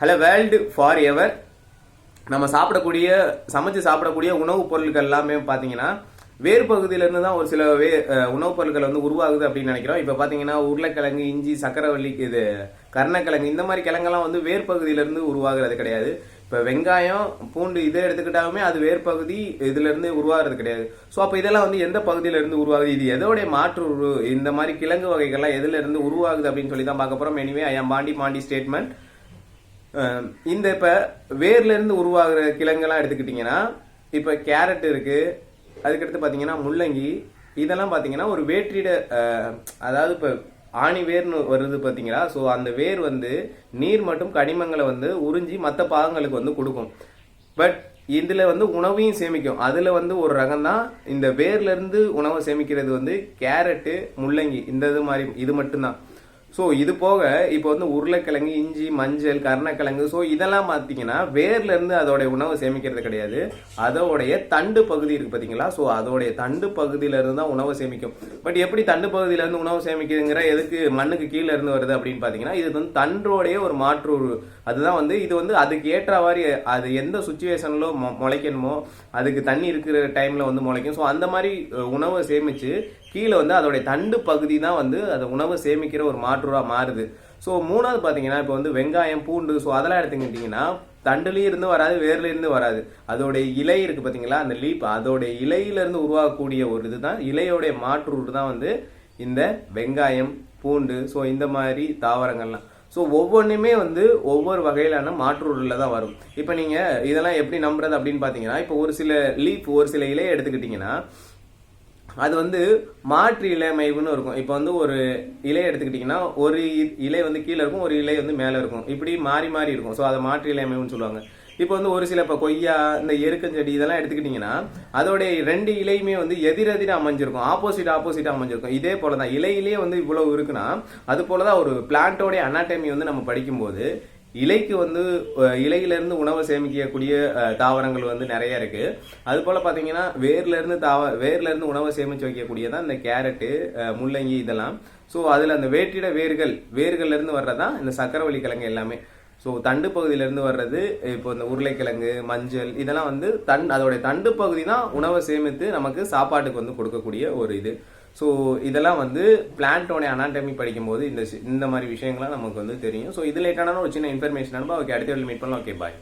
Hello world for ever நம்ம சாப்பிடக்கூடிய சமைச்சு சாப்பிடக்கூடிய உணவுப் பொருட்கள் எல்லாமே பார்த்தீங்கன்னா வேறு பகுதியிலேருந்து தான் ஒரு சில வே உணவுப் பொருட்கள் வந்து உருவாகுது அப்படின்னு நினைக்கிறோம். இப்போ பார்த்தீங்கன்னா உருளைக்கிழங்கு இஞ்சி சக்கரவள்ளி இது கருணக்கிழங்கு இந்த மாதிரி கிழங்கெல்லாம் வந்து வேர் பகுதியிலேருந்து உருவாகிறது கிடையாது. இப்போ வெங்காயம் பூண்டு இதை எடுத்துக்கிட்டாலுமே அது வேர் பகுதி இதுலேருந்து உருவாகிறது கிடையாது. ஸோ அப்போ இதெல்லாம் வந்து எந்த பகுதியிலேருந்து உருவாகுது? இது எதோடைய மாற்று உரு இந்த மாதிரி கிழங்கு வகைகள்லாம் எதுலேருந்து உருவாகுது அப்படின்னு சொல்லி தான் பார்க்க போகிறோம் anyway I am Pandi Pandi statement இந்த இப்போ வேர்லேருந்து உருவாகிற கிழங்கெல்லாம் எடுத்துக்கிட்டிங்கன்னா இப்போ கேரட் இருக்குது அதுக்கடுத்து பார்த்தீங்கன்னா முள்ளங்கி இதெல்லாம் பார்த்தீங்கன்னா ஒரு வேற்றிட அதாவது இப்போ ஆணி வேர்னு வருது பார்த்தீங்களா ஸோ அந்த வேர் வந்து நீர் மற்றும் கனிமங்களை வந்து உறிஞ்சி மற்ற பாகங்களுக்கு வந்து கொடுக்கும். பட் இதில் வந்து உணவையும் சேமிக்கும். அதில் வந்து ஒரு ரகம் தான் இந்த வேர்லேருந்து உணவை சேமிக்கிறது வந்து கேரட்டு முள்ளங்கி இந்த இது மாதிரி இது மட்டும்தான். ஸோ இது போக இப்போ வந்து உருளைக்கிழங்கு இஞ்சி மஞ்சள் கருணக்கிழங்கு ஸோ இதெல்லாம் பார்த்தீங்கன்னா வேர்லேருந்து அதோடைய உணவை சேமிக்கிறது கிடையாது. அதோடைய தண்டு பகுதி இருக்குது பார்த்தீங்களா ஸோ அதோடைய தண்டு பகுதியிலேருந்து தான் உணவை சேமிக்கும். பட் எப்படி தண்டு பகுதியிலேருந்து உணவு சேமிக்குதுங்கிற எதுக்கு மண்ணுக்கு கீழே இருந்து வருது அப்படின்னு பார்த்தீங்கன்னா இது வந்து தண்டோடைய ஒரு மாற்று அதுதான் வந்து இது வந்து அதுக்கு ஏற்ற மாதிரி அது எந்த சுச்சுவேஷன்ல முளைக்கணுமோ அதுக்கு தண்ணி இருக்கிற டைமில் வந்து முளைக்கும். ஸோ அந்த மாதிரி உணவை சேமிச்சு கீழே வந்து அதோடைய தண்டு பகுதி தான் வந்து அதை உணவை சேமிக்கிற ஒரு மாற்றுராக மாறுது. ஸோ மூணாவது பார்த்தீங்கன்னா இப்போ வந்து வெங்காயம் பூண்டு ஸோ அதெல்லாம் எடுத்துக்கிட்டிங்கன்னா தண்டுலேயும் இருந்து வராது வேர்ல இருந்து வராது. அதோடைய இலை இருக்குது பார்த்தீங்களா அந்த லீப் அதோடைய இலையிலேருந்து உருவாகக்கூடிய ஒரு இது தான் இலையோடைய மாற்று தான் வந்து இந்த வெங்காயம் பூண்டு ஸோ இந்த மாதிரி தாவரங்கள்லாம். ஸோ ஒவ்வொன்றுமே வந்து ஒவ்வொரு வகையிலான மாற்றுருளில் தான் வரும். இப்போ நீங்கள் இதெல்லாம் எப்படி நம்புறது அப்படின்னு பார்த்தீங்கன்னா இப்போ ஒரு சில லீஃப் ஒரு சில இலையை எடுத்துக்கிட்டிங்கன்னா அது வந்து மாற்று இலைமைவுன்னு இருக்கும். இப்போ வந்து ஒரு இலை எடுத்துக்கிட்டிங்கன்னா ஒரு இ- இலை வந்து கீழே இருக்கும் ஒரு இலை வந்து மேலே இருக்கும். இப்படி மாறி மாறி இருக்கும். ஸோ அதை மாற்று இலைமைவுன்னு சொல்லுவாங்க. இப்போ வந்து ஒரு சில இப்போ கொய்யா இந்த எருக்கஞ்செடி இதெல்லாம் எடுத்துக்கிட்டிங்கன்னா அதோடைய ரெண்டு இலையுமே வந்து எதிரெதிர அமைஞ்சிருக்கும். ஆப்போசிட் ஆப்போசிட் அமைஞ்சிருக்கும். இதே போல தான் இலையிலேயே வந்து இவ்வளோ இருக்குன்னா அது போல தான் ஒரு பிளான்ட்டோடைய அனாட்டமி வந்து நம்ம படிக்கும்போது இலைக்கு வந்து இலையிலேருந்து உணவை சேமிக்கக்கூடிய தாவரங்கள் வந்து நிறைய இருக்கு. அது போல பார்த்தீங்கன்னா வேர்லேருந்து தாவ வேர்லேருந்து உணவை சேமிச்சு வைக்கக்கூடியதான் இந்த கேரட்டு முள்ளங்கி இதெல்லாம். ஸோ அதில் அந்த வேற்றிட வேர்கள் வேர்கள்லேருந்து வர்றதான் இந்த சக்கரவள்ளி கிழங்கு எல்லாமே. ஸோ தண்டு பகுதியிலேருந்து வர்றது இப்போ இந்த உருளைக்கிழங்கு மஞ்சள் இதெல்லாம் வந்து தன் அதோடைய தண்டு பகுதி தான் உணவை சேமித்து நமக்கு சாப்பாட்டுக்கு வந்து கொடுக்கக்கூடிய ஒரு இது. ஸோ இதெல்லாம் வந்து பிளான்ட்டோட அனாட்டமி படிக்கும்போது இந்த இந்த மாதிரி விஷயங்கள்லாம் நமக்கு வந்து தெரியும். ஸோ இது லேட்டான ஒரு சின்ன இன்ஃபர்மேஷன் அனுப்ப ஓகே அடுத்த மீட் பண்ணலாம். Okay bye